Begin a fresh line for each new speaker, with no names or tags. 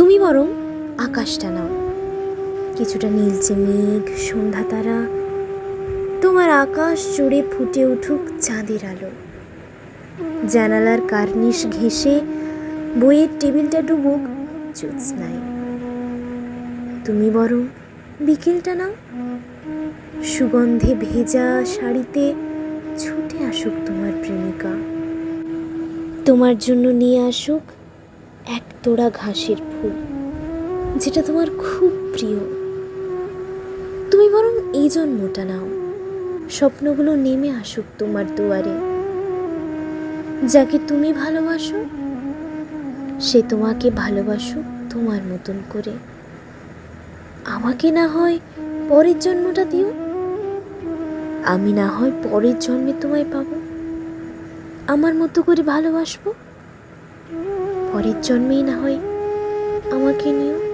তুমি বরং আকাশটা নাও। কিছুটা নীলচে মেঘ, সন্ধ্যা তারা, তোমার আকাশ জুড়ে ফুটে উঠুক চাঁদের আলো। জানালার কার্নিশ ঘেঁষে বইয়ের টেবিলটা ডুবুক জ্যোৎস্নায়। তুমি বরং বিকেলটা নাও। সুগন্ধে ভেজা শাড়িতে ছুটে আসুক তোমার প্রেমিকা। তোমার জন্য নিয়ে আসুক এক তোড়া ঘাসের ফুল, যেটা তোমার খুব প্রিয়। তুমি বরং এই জন্মটা নাও। স্বপ্নগুলো নেমে আসুক তোমার দুয়ারে। যাকে তুমি ভালোবাসো, সে তোমাকে ভালোবাসুক তোমার মতন করে। আমাকে না হয় পরের জন্মটা দিও। আমি না হয় পরের জন্মে তোমায় পাবো। আমার মতো করে ভালোবাসবো। পরের জন্মেই না হয় আমাকে নিও